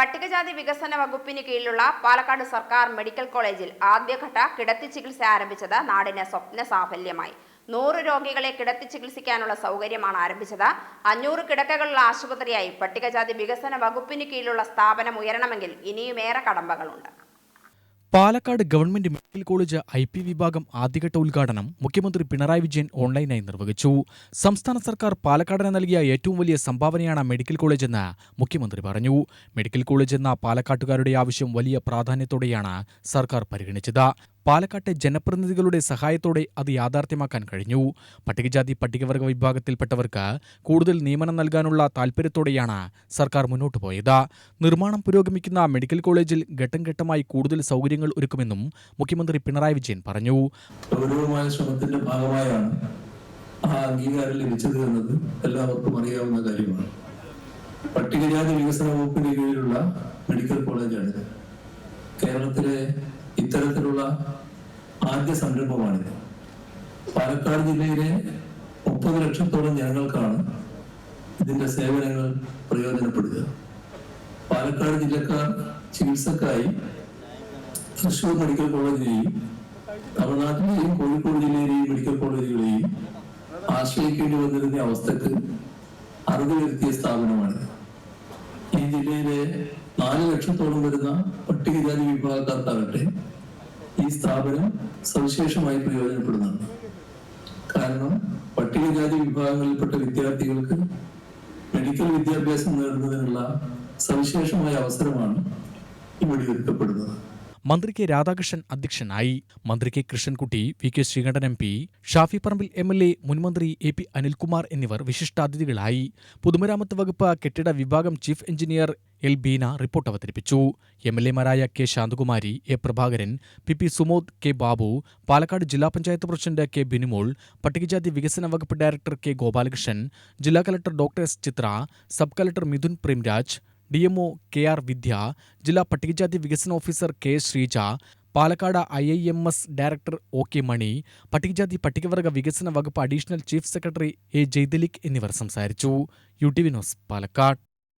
പട്ടികജാതി വികസന വകുപ്പിന് കീഴിലുള്ള പാലക്കാട് സർക്കാർ മെഡിക്കൽ കോളേജിൽ ആദ്യഘട്ട കിടത്തി ചികിത്സ ആരംഭിച്ചത് നാടിന് സ്വപ്ന സാഫല്യമായി. നൂറ് രോഗികളെ കിടത്തി ചികിത്സിക്കാനുള്ള സൗകര്യമാണ് ആരംഭിച്ചത്. അഞ്ഞൂറ് കിടക്കകളുള്ള ആശുപത്രിയായി പട്ടികജാതി വികസന വകുപ്പിന് കീഴിലുള്ള സ്ഥാപനം ഉയരണമെങ്കിൽ ഇനിയുമേറെ കടമ്പകളുണ്ട്. Palakkad government medical college I P വിഭാഗം ആദ്യഘട്ട ഉദ്ഘാടനം മുഖ്യമന്ത്രി പിണറായി വിജയൻ ഓൺലൈനായി നിർവഹിച്ചു. സംസ്ഥാന സർക്കാർ പാലക്കാടിന് നൽകിയ ഏറ്റവും വലിയ സംഭാവനയാണ് മെഡിക്കൽ കോളേജ് എന്ന് മുഖ്യമന്ത്രി പറഞ്ഞു. മെഡിക്കൽ കോളേജ് എന്ന പാലക്കാട്ടുകാരുടെ ആവശ്യം വലിയ പ്രാധാന്യത്തോടെയാണ് സർക്കാർ പരിഗണിച്ചത്. പാലക്കാട്ടെ ജനപ്രതിനിധികളുടെ സഹായത്തോടെ അത് യാഥാർത്ഥ്യമാക്കാൻ കഴിഞ്ഞു. പട്ടികജാതി പട്ടികവർഗ വിഭാഗത്തിൽപ്പെട്ടവർക്ക് കൂടുതൽ നിയമനം നൽകാനുള്ള താൽപര്യത്തോടെയാണ് സർക്കാർ മുന്നോട്ടു പോയത്. നിർമ്മാണം പുരോഗമിക്കുന്ന മെഡിക്കൽ കോളേജിൽ ഘട്ടം ഘട്ടമായി കൂടുതൽ സൗകര്യങ്ങൾ ഒരുക്കുമെന്നും മുഖ്യമന്ത്രി പിണറായി വിജയൻ പറഞ്ഞു. ശ്രമത്തിന്റെ ഭാഗമായാണ് ആ അംഗീകാരം ലഭിച്ചത് എന്നത് എല്ലാവർക്കും അറിയാവുന്ന കാര്യമാണ്. പട്ടികജാതി വികസന വകുപ്പിന് കീഴിലുള്ള മെഡിക്കൽ കോളേജാണിത്. കേരളത്തിലെ ഇത്തരത്തിലുള്ള ആദ്യ സംരംഭമാണിത്. പാലക്കാട് ജില്ലയിലെ മുപ്പത് ലക്ഷത്തോളം ജനങ്ങൾക്കാണ് ഇതിന്റെ സേവനങ്ങൾ പ്രയോജനപ്പെടുക. പാലക്കാട് ജില്ലക്കാർ ചികിത്സക്കായി തൃശൂർ മെഡിക്കൽ കോളേജിലെയും തമിഴ്നാട്ടിലെയും കോഴിക്കോട് ജില്ലയിലെയും മെഡിക്കൽ കോളേജുകളെയും ആശ്രയിക്കേണ്ടി വന്നിരുന്ന അവസ്ഥക്ക് അറുതി വരുത്തിയ സ്ഥാപനമാണ്. ഈ ജില്ലയിലെ നാല് ലക്ഷത്തോളം വരുന്ന പട്ടികജാതി വിഭാഗക്കാർക്കാകട്ടെ ഈ സ്ഥാപനം സവിശേഷമായി പ്രയോജനപ്പെടുന്നുണ്ട്. കാരണം പട്ടികജാതി വിഭാഗങ്ങളിൽപ്പെട്ട വിദ്യാർത്ഥികൾക്ക് മെഡിക്കൽ വിദ്യാഭ്യാസം നേടുന്നതിനുള്ള സവിശേഷമായ അവസരമാണ് ഇവിടെ ഒരുക്കപ്പെടുന്നത് മന്ത്രി കെ രാധാകൃഷ്ണൻ അധ്യക്ഷനായി. മന്ത്രി K Krishnankutty V K Sreekandan M P Shafi Parambil M L A മുൻമന്ത്രി എ പി അനിൽകുമാർ എന്നിവർ വിശിഷ്ടാതിഥികളായി. പൊതുമരാമത്ത് വകുപ്പ് കെട്ടിട വിഭാഗം chief engineer L Beena report അവതരിപ്പിച്ചു. M L എമാരായ K Santhakumari A Prabhakaran P P Sumod K Babu Palakkad ജില്ലാ panchayat president K Binumol പട്ടികജാതി വികസന വകുപ്പ് ഡയറക്ടർ കെ ഗോപാലകൃഷ്ണൻ ജില്ലാ collector doctor S Chitra sub collector Mithun Premraj D M O K R Vidya ജില്ലാ പട്ടികജാതി വികസന officer K Sreeja Palakkad I I M S director O K Mani പട്ടികജാതി പട്ടികവർഗ വികസന വകുപ്പ് additional chief secretary A Jayathilak എന്നിവർ സംസാരിച്ചു. U T Vinod Palakkad.